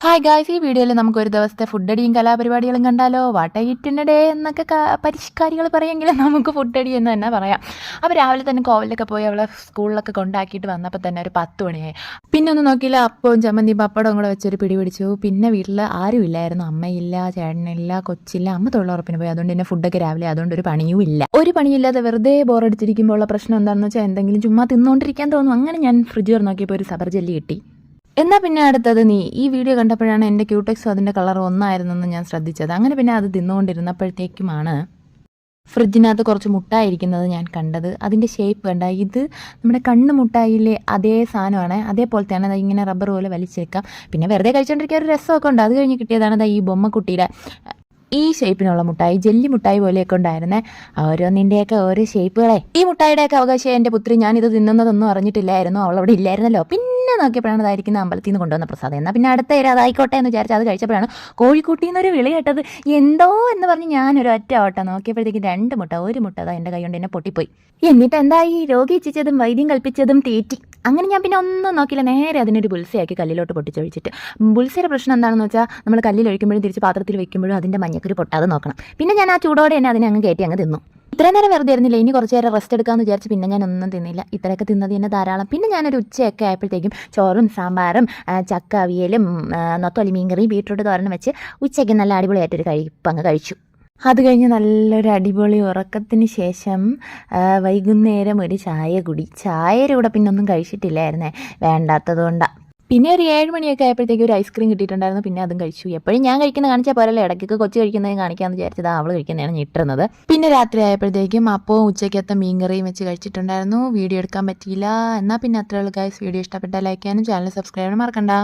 Hi guys ഈ വീഡിയോയിൽ നമുക്ക് ഒരു ദിവസത്തെ ഫുഡടിയും കലാപരിപാടികളും കണ്ടാലോ? വാട്ടയിട്ടിണ്ടേ എന്നൊക്കെ ക- പരിഷ്കാരികൾ പറയുമെങ്കിലും നമുക്ക് ഫുഡടി എന്ന് തന്നെ പറയാം. അപ്പോൾ രാവിലെ തന്നെ കോവിലൊക്കെ പോയി അവളെ സ്കൂളിലൊക്കെ കൊണ്ടാക്കിയിട്ട് വന്നപ്പോൾ തന്നെ ഒരു പത്ത് മണിയായി. പിന്നെ ഒന്ന് നോക്കിയില്ല അപ്പവും ചമ്മന്തി പപ്പടവും കൂടെ വെച്ചൊരു പിടി പിടിച്ചു. പിന്നെ വീട്ടിൽ ആരും ഇല്ലായിരുന്നു. അമ്മയില്ല ചേട്ടനില്ല കൊച്ചില്ല അമ്മ തൊഴിലുറപ്പിന് പോയി. അതുകൊണ്ട് തന്നെ ഫുഡൊക്കെ രാവിലെ അതുകൊണ്ട് ഒരു പണിയും ഇല്ല. ഒരു പണിയില്ലാതെ വെറുതെ ബോറടിച്ചിരിക്കുമ്പോൾ ഉള്ള പ്രശ്നം എന്താണെന്ന് വെച്ചാൽ എന്തെങ്കിലും ചുമ്മാ തിന്നുകൊണ്ടിരിക്കാൻ തോന്നും. അങ്ങനെ ഞാൻ ഫ്രിഡ്ജ് നോക്കിയപ്പോൾ ഒരു സബർ ജെല്ലി കിട്ടി. എന്നാ പിന്നെ അടുത്തത് നീ ഈ വീഡിയോ കണ്ടപ്പോഴാണ് എന്റെ ക്യൂടെക്സും അതിന്റെ കളർ ഒന്നായിരുന്നെന്ന് ഞാൻ ശ്രദ്ധിച്ചത്. അങ്ങനെ പിന്നെ അത് തിന്നുകൊണ്ടിരുന്നപ്പോഴത്തേക്കുമാണ് ഫ്രിഡ്ജിനകത്ത് കുറച്ച് മുട്ടായിരിക്കുന്നത് ഞാൻ കണ്ടത്. അതിന്റെ ഷേപ്പ് കണ്ട ഇത് നമ്മുടെ കണ്ണ് മുട്ടായിലെ അതേ സാധനമാണ്. അതേപോലത്തെയാണ് അത് ഇങ്ങനെ റബ്ബർ പോലെ വലിച്ചേക്കാം. പിന്നെ വെറുതെ കഴിച്ചുകൊണ്ടിരിക്കാൻ ഒരു രസമൊക്കെ ഉണ്ട്. അത് കഴിഞ്ഞ് കിട്ടിയതാണ് ഈ ബൊമ്മക്കുട്ടിയുടെ ഈ ഷേപ്പിനുള്ള മുട്ടായി ജെല്ലി മുട്ടായി പോലെയൊക്കെ ഉണ്ടായിരുന്നേ. ഓരോന്നിന്റെയൊക്കെ ഓരോ ഷേപ്പുകളെ ഈ മുട്ടായിയുടെയൊക്കെ അവകാശം എന്റെ പുത്രി ഞാനിത് തിന്നുന്നതൊന്നും അറിഞ്ഞിട്ടില്ലായിരുന്നു. അവളവിടെ ഇല്ലായിരുന്നല്ലോ. പിന്നെ നോക്കിയപ്പോഴാണ് അതായിരിക്കുന്ന അമ്പലത്തിൽ നിന്ന് കൊണ്ടുവന്ന പ്രസാദം. എന്നാൽ പിന്നെ അടുത്ത ഇര അതായിക്കോട്ടെ എന്ന് വിചാരിച്ച് അത് കഴിച്ചപ്പോഴാണ് കോഴിക്കുട്ടി എന്നൊരു വിളി കേട്ടത്. എന്തോ എന്ന് പറഞ്ഞ് ഞാനൊരു ഒറ്റ ഓട്ട നോക്കിയപ്പോഴത്തേക്ക് രണ്ട് മുട്ട ഒരു മുട്ട അതാ എന്റെ കൈ കൊണ്ട് എന്നെ പൊട്ടിപ്പോയി. എന്നിട്ട് എന്തായി രോഗി ഇച്ഛിച്ചതും വൈദ്യം കൽപ്പിച്ചതും തീറ്റി. അങ്ങനെ ഞാൻ പിന്നെ ഒന്നും നോക്കിയില്ല. നേരെ അതിനൊരു ബുൾസയാക്കി കല്ലിലോട്ട് പൊട്ടിച്ചൊഴിച്ചിട്ട്. ബുൾസയുടെ പ്രശ്നം എന്താണെന്ന് വെച്ചാൽ നമ്മൾ കല്ലിൽ ഒഴിക്കുമ്പോഴും തിരിച്ച് പാത്രത്തിൽ വെക്കുമ്പോഴും അതിന്റെ മഞ്ഞക്കൊരു പൊട്ടാതെ നോക്കണം. പിന്നെ ഞാൻ ആ ചൂടോടെ തന്നെ അതിനെ അങ്ങ് കയറ്റി അങ്ങ് തിന്നു. ഇത്ര നേരം വെറുതെ ഇരുന്നില്ല ഇനി കുറച്ച് നേരം റെസ്റ്റ് എടുക്കാമെന്ന് വിചാരിച്ച് പിന്നെ ഞാൻ ഒന്നും തിന്നില്ല. ഇത്രയൊക്കെ തിന്നത് തന്നെ ധാരാളം. പിന്നെ ഞാനൊരു ഉച്ചയൊക്കെ ആയപ്പോഴത്തേക്കും ചോറും സാമ്പാറും ചക്ക അവിയലും നൊത്തൊലി മീൻകറിയും ബീട്രൂട്ട് തോരനും വെച്ച് ഉച്ചയ്ക്ക് നല്ല അടിപൊളിയായിട്ടൊരു കഴിപ്പ് അങ്ങ് കഴിച്ചു. അത് കഴിഞ്ഞ് നല്ലൊരു അടിപൊളി ഉറക്കത്തിന് ശേഷം വൈകുന്നേരം ഒരു ചായ കുടി. ചായയുടെ കൂടെ പിന്നെ ഒന്നും കഴിച്ചിട്ടില്ലായിരുന്നേ. വേണ്ടാത്തതുകൊണ്ടാണ് പിന്നെ ഒരു ഏഴ് മണിയൊക്കെ ആയപ്പോഴത്തേക്ക് ഒരു ഐസ്ക്രീം കിട്ടിയിട്ടുണ്ടായിരുന്നു. പിന്നെ അതും കഴിച്ചു. എപ്പോഴും ഞാൻ കഴിക്കുന്ന കാണിച്ചാൽ പോരല്ലേ? ഇടയ്ക്കൊക്കെ കൊച്ചു കഴിക്കുന്നത് കാണിക്കാമെന്ന് വിചാരിച്ചത് അവൾ കഴിക്കുന്നതാണ് ഞെട്ടുന്നത്. പിന്നെ രാത്രി ആയപ്പോഴത്തേക്കും അപ്പോൾ ഉച്ചയ്ക്കത്തെ മീൻകറിയും വെച്ച് കഴിച്ചിട്ടുണ്ടായിരുന്നു. വീഡിയോ എടുക്കാൻ പറ്റിയില്ല. എന്നാൽ പിന്നെ അത്രയുള്ള ഗൈസ് വീഡിയോ ഇഷ്ടപ്പെട്ടാൽ ലൈക്ക് ചെയ്യാനും ചാനൽ സബ്സ്ക്രൈബ് മറക്കണ്ട.